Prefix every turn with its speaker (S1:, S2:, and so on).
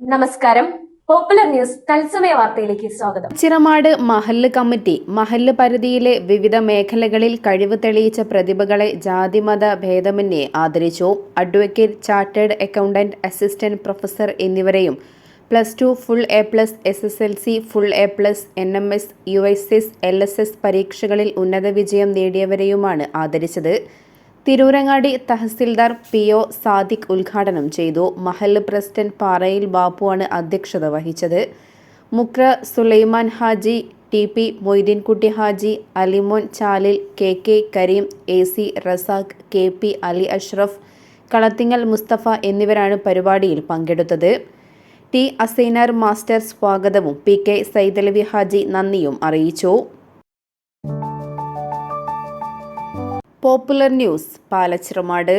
S1: നമസ്കാരം. Popular news തത്സമയ വാർത്തയിലേക്ക് സ്വാഗതം.
S2: ചിറമാട് മഹല്ല് കമ്മിറ്റി മഹല്ല് പരിധിയിലെ വിവിധ മേഖലകളിൽ കഴിവ് തെളിയിച്ച പ്രതിഭകളെ ജാതിമത ഭേദമന്യേ ആദരിച്ചു. Advocate chartered accountant assistant professor എന്നിവരെയും plus two full A plus S S L C full A plus N M S U S S L S S പരീക്ഷകളിൽ ഉന്നത വിജയം നേടിയവരെയുമാണ് ആദരിച്ചത്. തിരൂരങ്ങാടി തഹസിൽദാർ പി ഒ സാദിഖ് ഉദ്ഘാടനം ചെയ്തു. മഹല്ല് പ്രസിഡന്റ് പാറയിൽ ബാപ്പുവാണ് അധ്യക്ഷത വഹിച്ചത്. Mukra Sulaiman Haji T P Moideenkutty Haji Alimon Chalil K K Kareem A C Razak K P Ali Ashraf Kalathingal Mustafa എന്നിവരാണ് പരിപാടിയിൽ പങ്കെടുത്തത്. ടി അസൈനാർ മാസ്റ്റർ സ്വാഗതവും പി കെ സൈതലവി ഹാജി നന്ദിയും അറിയിച്ചു. Popular news Palachiramad.